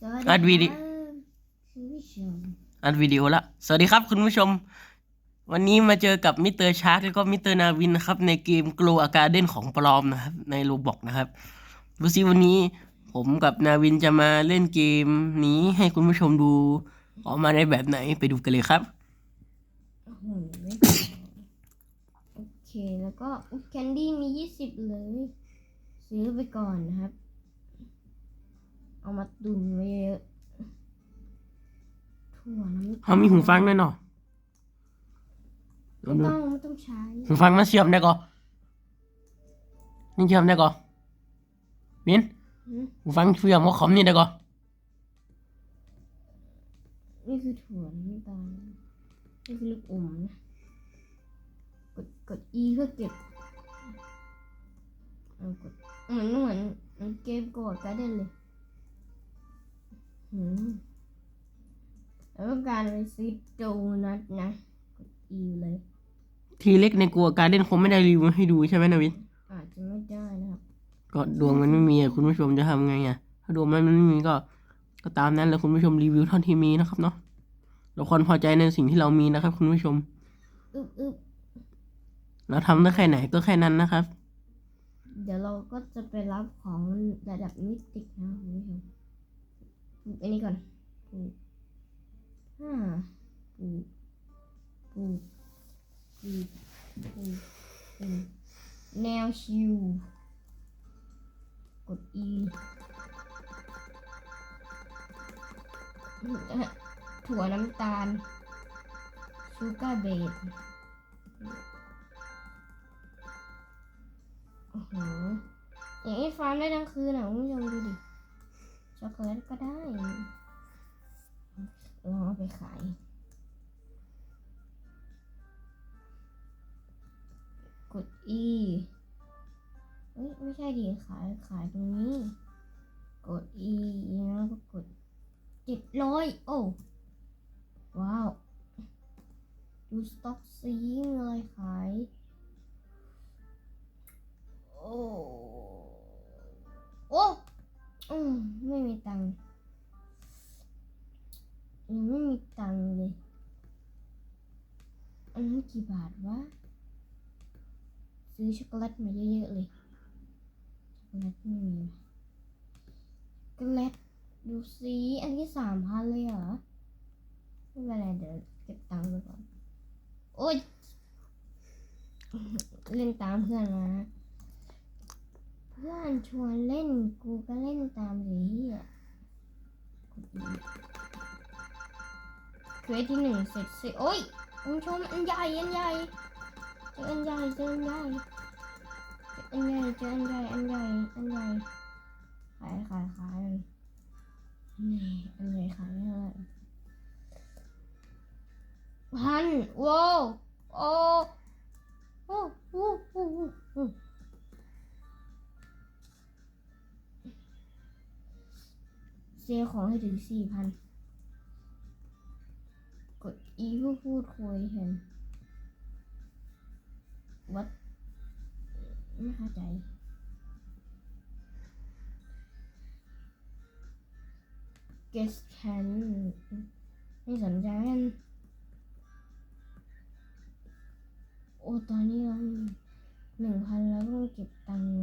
สวัสอัดวิดีครับคุณผู้ชมอัดวิดีโอละ สวัสดีครับคุณผู้ชม วันนี้มาเจอกับมิสเตอร์ชาร์กแล้วก็มิสเตอร์นาวินนะครับ ในเกม Glow a Garden ของปลอมนะครับ ในโรบอกนะครับดูสิวันนี้ผมกับนาวินจะมาเล่นเกมนี้ให้คุณผู้ชมดูออกมาในแบบไหนไปดูกันเลยครับ โอ้โหโอเค แล้วก็อุ๊ยแคนดี้มียี่สิบเลย ซื้อไปก่อนนะครับ เอามาตุนไว้เยอะถั่วน้ำเขามีหูฟังด้วยเนาะไม่ต้องไม่ต้องใช้หูฟังมันเชื่อมได้ก่อนนี่เชื่อมได้ก่อนมินหืมหูฟังเชื่อมกับคอมนี่ได้ก่อนนี่คือถั่วน้ำตาลนี่คือลูกอมนะกดกด E เพื่อเก็บเอากดเหมือนเหมือนเหมือนเกมโกดการ์เด้นเลยหืม แล้วก็การไปซื้อโดนัทนะกด E เลย ทีเล็กในกลัวการเล่นคงไม่ได้รีวิวให้ดูใช่ไหมนาวินอาจจะไม่ได้นะครับ ก็ดวงมันไม่มีอะคุณผู้ชมจะทำไงอะถ้าดวงมันไม่มีก็ ก็ตามนั้นแล้วคุณผู้ชมรีวิวเท่าที่มีนะครับเนาะเราควรพอใจในสิ่งที่เรามีนะครับ คุณผู้ชม อึบอึบเราทำได้แค่ไหนก็แค่นั้นนะครับ เดี๋ยวเราก็จะไปรับของระดับมิติกนะคุณผู้ชมปลูก อันนี้ก่อนปลูกห้าปลูกปลูกปลูกปลูกปลูกแนวชิว กด E ถั่วน้ำตาลชูการ์เบดโอ้โหอย่างนี้ฟาร์มได้ทั้งคืนอะคุณผู้ชมดูดิช็อกโกแลตก็ได้ลองเอาไป ขาย กด E เอ้ยไม่ใช่ดิขายขายตรงนี้ กด E แล้วก็กดเจ็ดร้อยโอ้ ว้าว ดูสต็อกซีเลยขาย โอ้ โอ้อืมไม่มีตังค์ ยังไม่มีตังเลย อันนี้กี่บาทวะ ซื้อช็อกโกแลตมาเยอะๆเลย ช็อกโกแลตไม่มีว่ะช็อกโกแลตดูสิอันนี้สามพันเลยเหรอ ไม่เป็นไรเดี๋ยวเก็บตังค์ไปก่อน โอ๊ย เล่นตามเพื่อนมานะเพื่อนชวนเล่นกูก็เล่นตามสิเฮียกดอีก เควสที่หนึ่งเสร็จสิโอ้ยคุณชมอันใหญ่อันใหญ่เจออันใหญ่เจออันใหญ่อันใหญ่เจออันใหญ่อันใหญ่อันใหญ่ขายขายขายนี่อันใหญ่ขายไม่เท่าไหร่พันโว้โอ้โอ้โอ้โอ้โอ้เซลของให้ถึงสี่พัน กด E เพื่อพูดคุยเห็นวัดไม่เข้าใจ guest can ไม่สนใจกันโอ้ตอนนี้เราหนึ่งพันแล้วต้องเก็บตังค์ไว้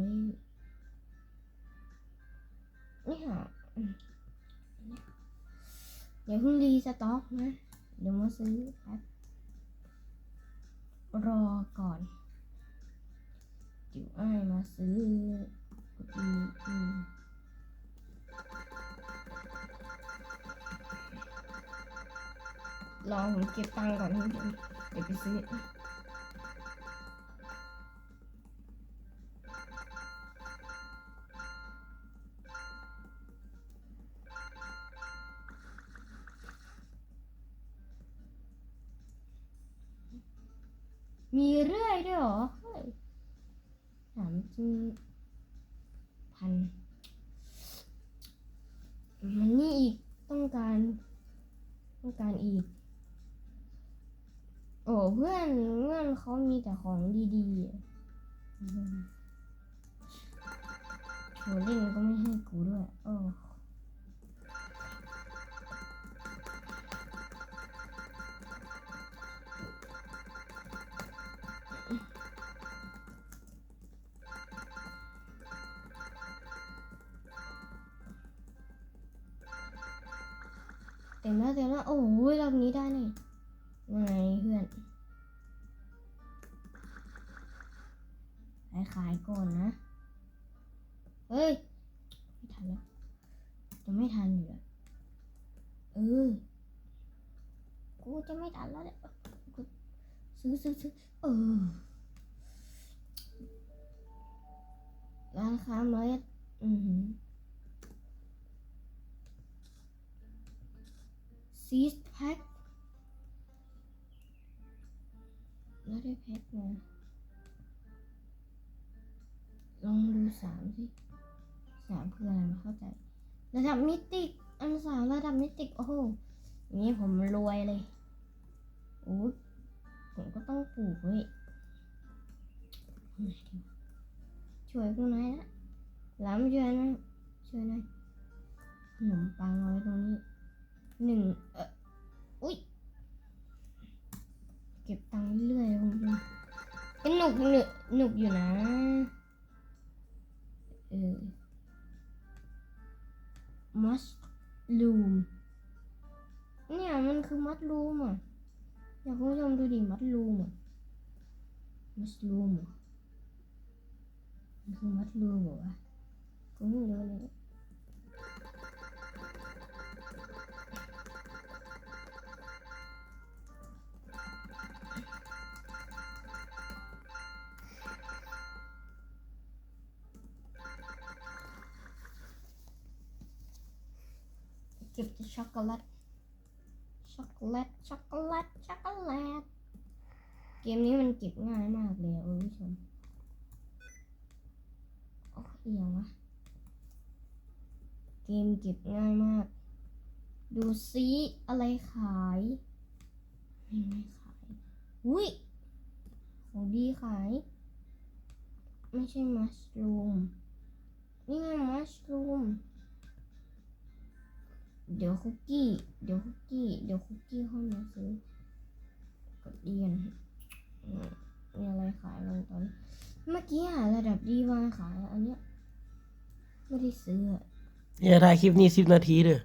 นี่ค่ะอย่าเพิ่งรีสต็อกนะ เดี๋ยวมาซื้อแป๊บรอก่อนเดี๋ยวอ้ายมาซื้อกดอีอีรอผมเก็บตังค์ก่อนเดี๋ยวไปซื้อ มีเรื่อยด้วยเหรอเฮ้ยถามจริงพันมันนี่อีกต้องการต้องการอีก โอ้เพื่อนเพื่อนเขามีแต่ของดีๆโชว์เล่นก็ไม่ให้กูด้วยโอ้ เต็มแล้วเต็มแล้วโอ้ยรอบนี้ได้นี่ว่าไงเพื่อนขายขายก่อนนะ เฮ้ย ไม่ทันแล้ว จะไม่ทันอยู่แล้วเออ กูจะไม่ทันแล้วเนี่ยกูซื้อซื้อซื้อเออร้านค้าเมล็ดอือหือ ซีสแพ็คแล้วได้แพ็คมาลองดูสามสิสามคืออะไรไม่เข้าใจ ระดับมิติอันสามระดับมิติโอ้โหนี้ผมรวยเลยโอ้ยผมก็ต้องปลูกเว้ยช่วยกูหน่อยนะหลามช่วยนะช่วยหน่อยขนมปังเอาไว้ตรงนี้ หนึ่งเอออุ้ยเก็บตังค์เรื่อยๆคุณก็หนุกหนุกหนุกอยู่นะเออมัสลูมเนี่ยมันคือมัดลูมอะอยากคุณผู้ชมดูดิมัดลูมอะมัสลูมอะมันคือมัดลูมเหรอวะกูไม่รู้เลย โกแลตเกมนี้มันเก็บง่ายมากเลยคุณผู้ชมโอ้เอียงวะเกมเก็บง่ายมาก ดูซิอะไรขายไม่ไม่ขาย อุ้ยของดีขาย ไม่ใช่มัชรูมนี่ไงมัชรูม เดี๋ยวคุกกี้ เดี๋ยวคุกกี้ เดี๋ยวคุกกี้เข้ามาซื้อกดเรียนอืมมีอะไรขายบ้างตอนนี้เมื่อกี้หาระดับดีมาขายอันเนี้ยไม่ได้ซื้ออะอย่าถ่ายคลิปนี้สิบนาทีเด้อ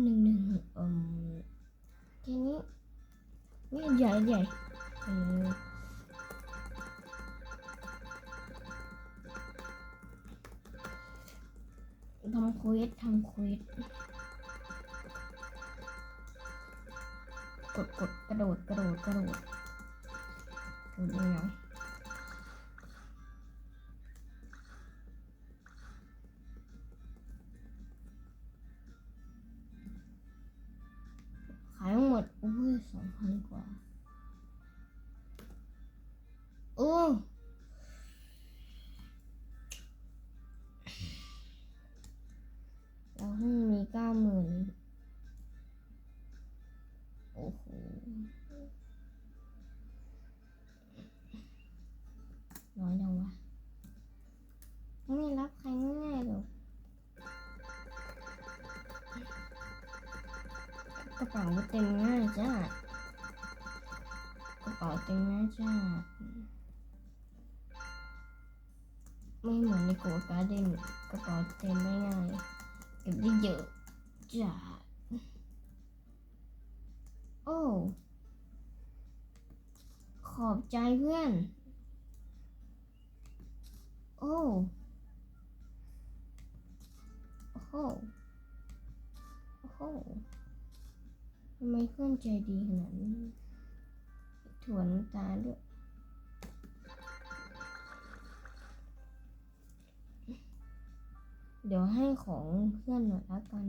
หนึ่งหนึ่งอืมแค่นี้นี่ใหญ่ใหญ่เออ ทำเควสทำเควสกดกดกระโดดกระโดดกระโดดกระโดดยังไงขายหมดโอ้ยสองพันกว่า โอ้ เก้าหมื่นโอ้โหน้อยจังวะไม่รับใครง่ายหรอกกระเป๋าเต็มง่ายจ้ากระเป๋าเต็มง่ายจ้าไม่เหมือนในโกการ์เด้นกระเป๋าเต็มไม่ง่ายเก็บได้เยอะ จ้าโอ้ ขอบใจเพื่อน โอ้โอ้โหโอ้โหทำไมเพื่อนใจดีขนาดนี้ถั่วน้ำตาด้วยเดี๋ยวให้ของเพื่อนหน่อยละกัน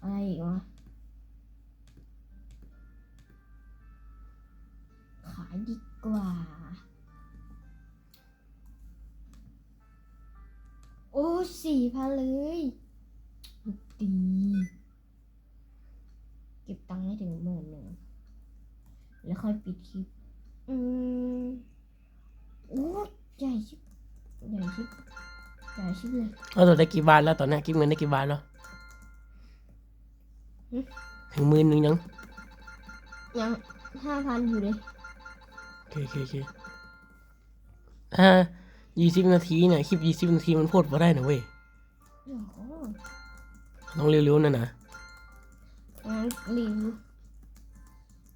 อะไรอีกวะ ขายดีกว่า โอ้สี่พันเลยดี เก็บตังค์ให้ถึงหมื่นหนึ่ง แล้วค่อยปิดคลิป อืมโอ้ใหญ่ชิบใหญ่ชิบ ใหญ่ชิบเลยเอาตัวได้กี่บาทแล้วตอนนี้เก็บเงินได้กี่บาทแล้วหึถึงหมื่นหนึ่งยังยังห้าพันอยู่เลยโอเคโอเคโอเคถ้ายี่สิบนาทีเนี่ยคลิปยี่สิบนาทีมันโพดมาได้นะเว้ยโอ้โหต้องเร็วๆนะนะงั้นรีวิว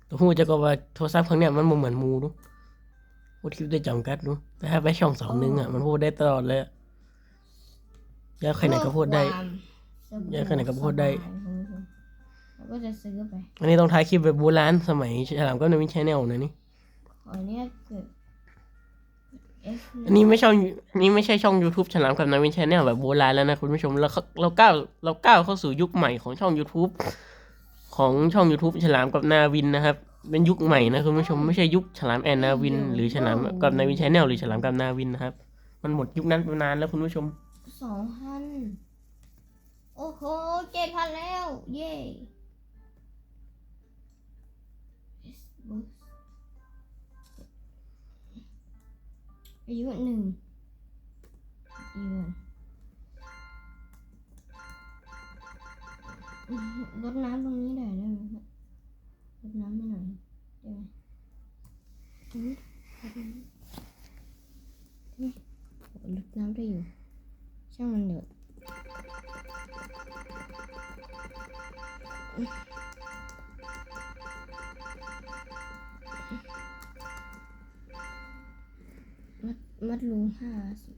แต่พูดจะก็ว่าโทรศัพท์ครั้งเนี้ยมันบ่เหมือนหมูดูพูดคลิปได้จำกัดดูแต่ถ้าไปช่องสองนึงอะมันพูดได้ตลอดเลยอะอ ยากใครไหนก็พูดได้เพื่อความอยากให้ไหนก็พูดได้สบายคุณผู้ชมเราก็จะซื้อไป อันนี้ต้องถ่ายคลิปแบบโบราณสมัยฉลามก็ในวินชแนลนะนี่ขอเนี้ยเกิด F อันนี้ไม่ช่องอันนี้ไม่ใช่ช่อง YouTube ฉลามกับนาวินชแนลแบบโบราณแล้วนะคุณผู้ชมเราเข้าเราก้าวเราก้าวเข้าสู่ยุคใหม่ของช่อง YouTube ของช่อง YouTube ฉลามกับนาวินนะครับ เป็นยุคใหม่นะคุณผู้ชมไม่ใช่ยุคฉลามแอนนาวิน หรือฉลามกับนาวินชแนลหรือฉลามกับนาวินนะครับ มันหมดยุคนั้นไปนานแล้วคุณผู้ชม สองพันโอ้โหเจ็ดพันแล้ว เย้อายุหนึ่งเดือนรดน้ำตรงนี้ได้ได้ไหมครับรดน้ำไม่หน่อยได้ไหมน้ำได้ไหมโอ้รดน้ำได้อยู่ ช่างมันเถอะมัดมัดลุงห้าสิบ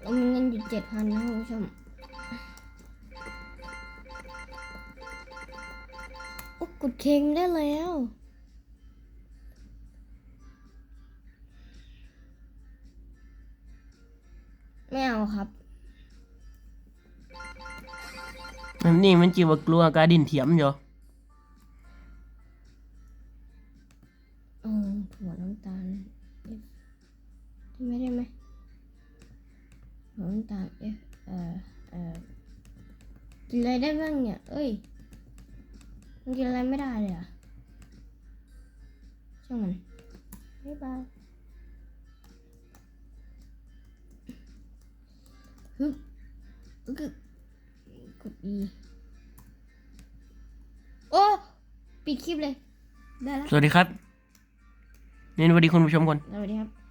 เรามีเงินอยู่เจ็ดพันนะคุณผู้ชมโอ้กดเคงได้แล้ว ไม่เอาครับอันนี้มันจีว่ากลัวการดินเทียมอยู่เออถั่วน้ำตาลเอฟได้ไหมได้ไหมถั่วน้ำตาลเอฟเอ่อเอ่อกินอะไรได้บ้างเนี่ย เอ้ยมันกินอะไรไม่ได้เลยอะช่างมันบ๊ายบาย ฮึบอึกกกด E โอ้ปิดคลิปเลย ได้แล้ว สวัสดีครับนี่สวัสดีคุณผู้ชมก่อน สวัสดีครับ